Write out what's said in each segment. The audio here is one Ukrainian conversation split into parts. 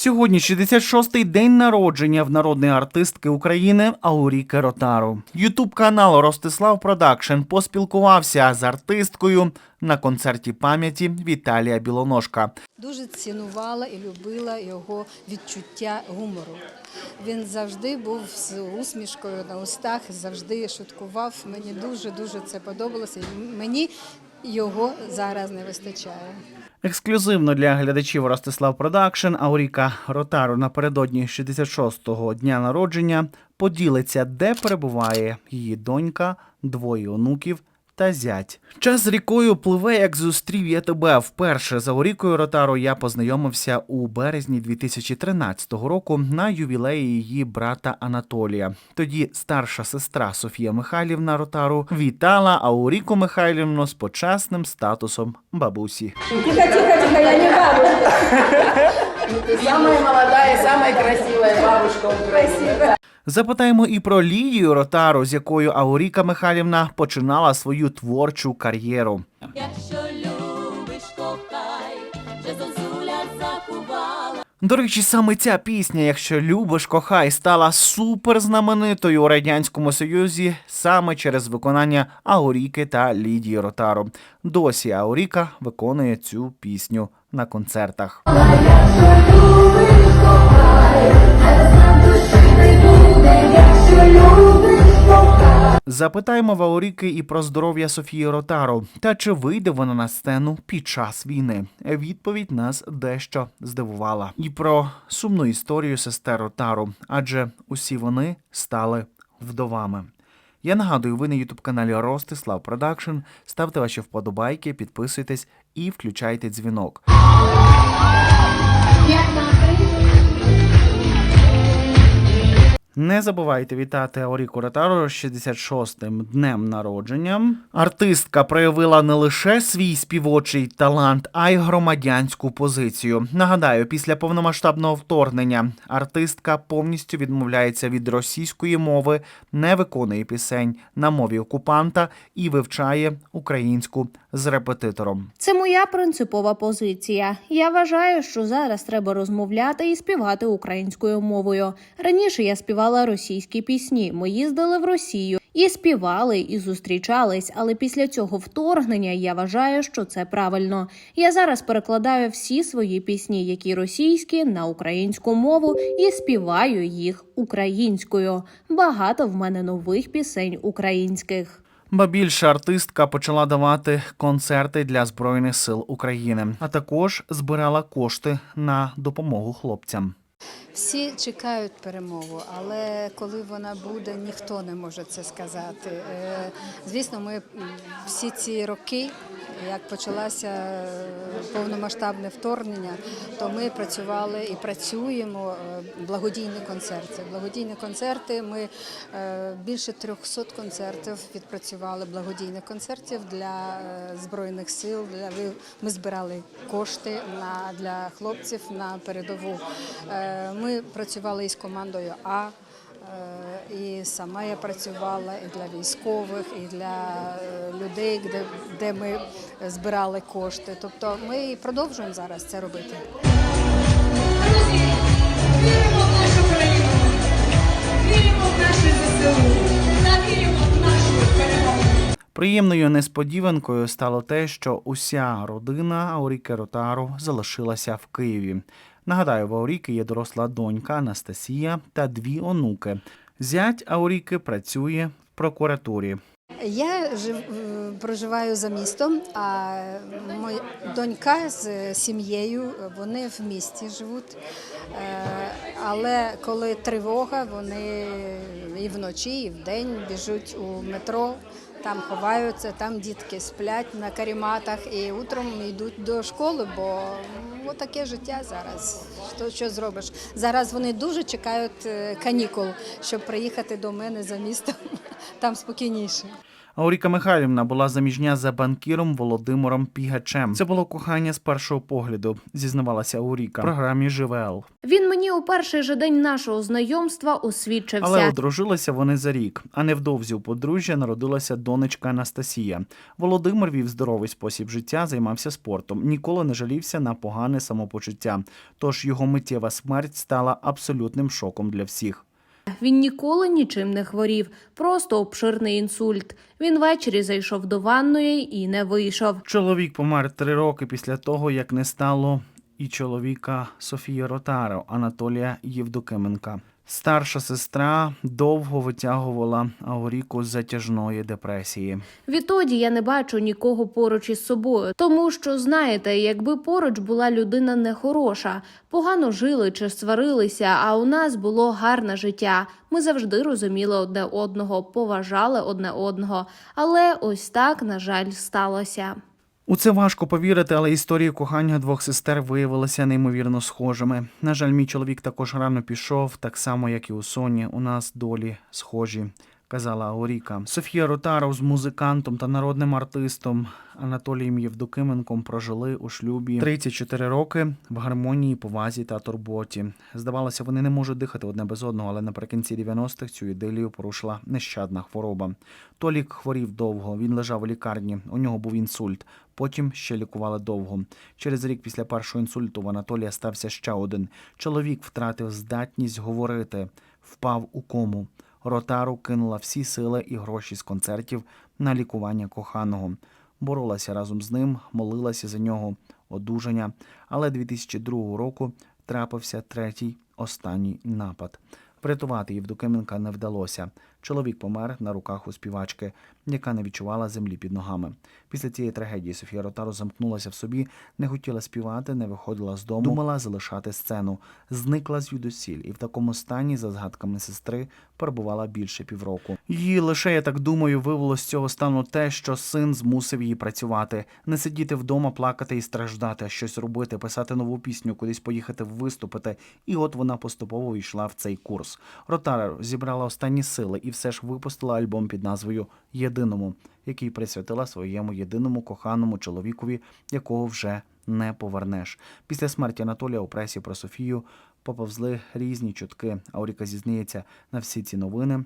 Сьогодні 66-й день народження в народної артистки України Ауріки Ротару. Ютуб канал Ростислав Продакшн поспілкувався з артисткою на концерті пам'яті Віталія Білоножка. Дуже цінувала і любила його відчуття гумору. Він завжди був з усмішкою на устах, завжди шуткував. Мені дуже дуже це подобалося. Мені його зараз не вистачає. Ексклюзивно для глядачів Ростислав Продакшн Ауріка Ротару напередодні 66-го дня народження поділиться, де перебуває її донька, двоє онуків та зять. Час з рікою пливе, як зустрів я тебе. Вперше з Аурікою Ротару я познайомився у березні 2013 року на ювілеї її брата Анатолія. Тоді старша сестра Софія Михайлівна Ротару вітала Ауріку Михайлівну з почесним статусом бабусі. Тихо, тихо, тихо, я не бабушка. Ты самая молодая, самая красивая бабушка Украины. Запитаємо і про Лідію Ротару, з якою Ауріка Михайлівна починала свою творчу кар'єру. Якщо любиш, кохай, вже зозуля закувала. До речі, саме ця пісня, якщо любиш, кохай, стала суперзнаменитою у радянському союзі саме через виконання Ауріки та Лідії Ротару. Досі Ауріка виконує цю пісню на концертах. Запитаємо в Ауріки і про здоров'я Софії Ротару та чи вийде вона на сцену під час війни. Відповідь нас дещо здивувала. І про сумну історію сестер Ротару, адже усі вони стали вдовами. Я нагадую, ви на ютуб каналі Ростислав Продакшн. Ставте ваші вподобайки, підписуйтесь і включайте дзвінок. Не забувайте вітати Ауріку Ротару з 66-м днем народження. Артистка проявила не лише свій співочий талант, а й громадянську позицію. Нагадаю, після повномасштабного вторгнення артистка повністю відмовляється від російської мови, не виконує пісень на мові окупанта і вивчає українську з репетитором. Це моя принципова позиція. Я вважаю, що зараз треба розмовляти і співати українською мовою. Раніше я співала російські пісні. Ми їздили в Росію і співали, і зустрічались. Але після цього вторгнення я вважаю, що це правильно. Я зараз перекладаю всі свої пісні, які російські, на українську мову, і співаю їх українською. Багато в мене нових пісень українських. Ба більше артистка почала давати концерти для збройних сил України, а також збирала кошти на допомогу хлопцям. Всі чекають перемогу, але коли вона буде, ніхто не може це сказати. Е, Звісно, ми всі ці роки, як почалося е, повномасштабне вторгнення, то ми працювали і працюємо е, благодійні концерти. Благодійні концерти. Ми е, більше 300 концертів відпрацювали благодійних концертів для збройних сил. Для ми збирали кошти на для хлопців на передову. Ми працювали із командою А. е, І сама я працювала і для військових, і для е, людей, де, де ми збирали кошти. Тобто ми продовжуємо зараз це робити. Віримо в нашу країну, віримо в нашу ЗСУ, Приємною несподіванкою стало те, що уся родина Ауріки Ротару залишилася в Києві. Нагадаю, в Ауріки є доросла донька Анастасія та дві онуки. Зять Ауріки працює в прокуратурі. Я жив, проживаю за містом, а моя донька з сім'єю вони в місті живуть. Е, Але коли тривога, вони і вночі, і вдень біжуть у метро, там ховаються, там дітки сплять на каріматах і утром йдуть до школи, бо ну, таке життя зараз. Що, що зробиш? Зараз вони дуже чекають е, канікул, щоб приїхати до мене за містом. Там спокійніше. Ауріка Михайлівна була заміжня за банкіром Володимиром Пігачем. Це було кохання з першого погляду, зізнавалася Ауріка в програмі ЖВЛ. Він мені у перший же день нашого знайомства освідчився. Але одружилися вони за рік, а невдовзі у подружжя народилася донечка Анастасія. Володимир вів здоровий спосіб життя, займався спортом, ніколи не жалівся на погане самопочуття. Тож його миттєва смерть стала абсолютним шоком для всіх. Він ніколи нічим не хворів, просто обширний інсульт. Він ввечері зайшов до ванної і не вийшов. Чоловік помер три роки після того, як не стало і чоловіка Софії Ротаро Анатолія Євдокименка. Старша сестра довго витягувала Ауріку з затяжної депресії. Відтоді я не бачу нікого поруч із собою, тому що знаєте, якби поруч була людина нехороша, погано жили чи сварилися, а у нас було гарне життя. Ми завжди розуміли одне одного, поважали одне одного. Але ось так, на жаль, сталося. У це важко повірити, але історії кохання двох сестер виявилися неймовірно схожими. На жаль, мій чоловік також рано пішов, так само як і у Соні. У нас долі схожі. Казала Ауріка. Софія Ротаров з музикантом та народним артистом Анатолієм Євдокименком прожили у шлюбі 34 роки в гармонії, повазі та турботі. Здавалося, вони не можуть дихати одне без одного, але наприкінці 90-х цю ідилію порушила нещадна хвороба. Толік хворів довго. Він лежав у лікарні. У нього був інсульт. Потім ще лікували довго. Через рік після першого інсульту в Анатолія стався ще один. Чоловік втратив здатність говорити, впав у кому. Ротару кинула всі сили і гроші з концертів на лікування коханого. Боролася разом з ним, молилася за нього одужання. Але 2002 року трапився третій останній напад. Врятувати Євдокименка не вдалося. Чоловік помер на руках у співачки, яка не відчувала землі під ногами. Після цієї трагедії Софія Ротару замкнулася в собі, не хотіла співати, не виходила з дому, думала залишати сцену, зникла звідусіль і в такому стані, за згадками сестри, перебувала більше півроку. Її лише, я так думаю, вивело з цього стану те, що син змусив її працювати, не сидіти вдома, плакати і страждати, щось робити, писати нову пісню, кудись поїхати виступити. І от вона поступово йшла в цей курс. Ротара зібрала останні сили і все ж випустила альбом під назвою Єдиному, який присвятила своєму єдиному коханому чоловікові, якого вже не повернеш. Після смерті Анатолія у пресі про Софію поповзли різні чутки. Ауріка зізнається на всі ці новини.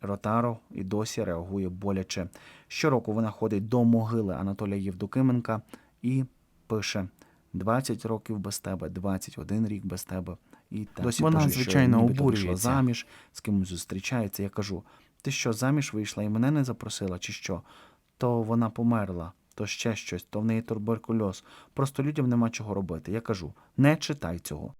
Ротаро і досі реагує боляче. Щороку вона ходить до могили Анатолія Євдокименка і пише: 20 років без тебе, 21 рік без тебе. І так. Досі вона, що звичайно, вийшла заміж, з кимось зустрічається. Я кажу: ти що, заміж вийшла і мене не запросила, чи що? То вона померла, то ще щось, то в неї туберкульоз. Просто людям нема чого робити. Я кажу: не читай цього.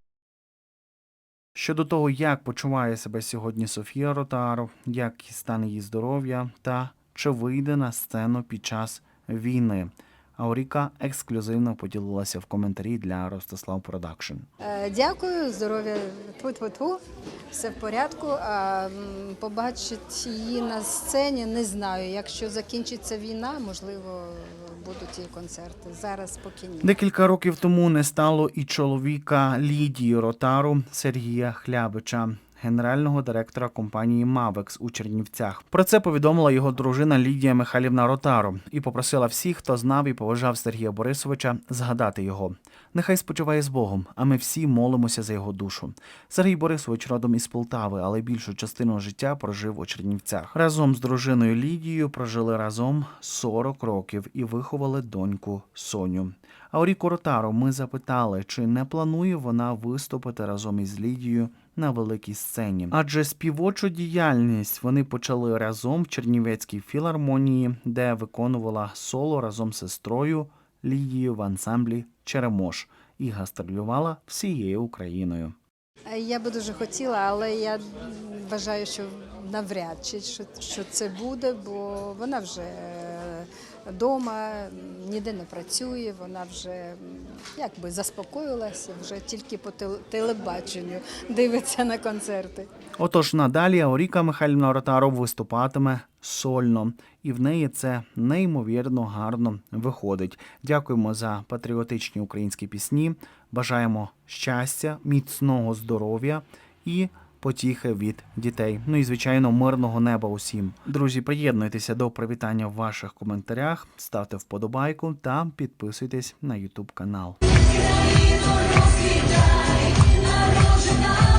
Щодо того, як почуває себе сьогодні Софія Ротаро, як стане її здоров'я та чи вийде на сцену під час війни. Ауріка ексклюзивно поділилася в коментарі для Ростислав Продакшн. Е, Дякую, здоров'я тьфу-тьфу-тьфу, все в порядку. А побачить її на сцені, не знаю. Якщо закінчиться війна, можливо, будуть і концерти. Зараз поки ні. Декілька років тому не стало і чоловіка Лідії Ротару Сергія Хлябича, генерального директора компанії Мавекс у Чернівцях. Про це повідомила його дружина Лідія Михайлівна Ротару і попросила всіх, хто знав і поважав Сергія Борисовича, згадати його. Нехай спочиває з Богом, а ми всі молимося за його душу. Сергій Борисович родом із Полтави, але більшу частину життя прожив у Чернівцях. Разом з дружиною Лідією прожили разом 40 років і виховали доньку Соню. Ауріку Ротару ми запитали, чи не планує вона виступити разом із Лідією на великій сцені. Адже співочу діяльність вони почали разом в Чернівецькій філармонії, де виконувала соло разом з сестрою Лідією в ансамблі Черемош і гастролювала всією Україною. Я би дуже хотіла, але я вважаю, що навряд чи що це буде, бо вона вже вдома, ніде не працює, вона вже якби заспокоїлася, вже тільки по теле- телебаченню дивиться на концерти. Отож, надалі Ауріка Михайлівна Ротаров виступатиме сольно, і в неї це неймовірно гарно виходить. Дякуємо за патріотичні українські пісні. Бажаємо щастя, міцного здоров'я і потіхи від дітей. Ну і звичайно, мирного неба усім. Друзі, приєднуйтеся до привітання в ваших коментарях, ставте вподобайку та підписуйтесь на YouTube канал. Україно, розквітай, народжена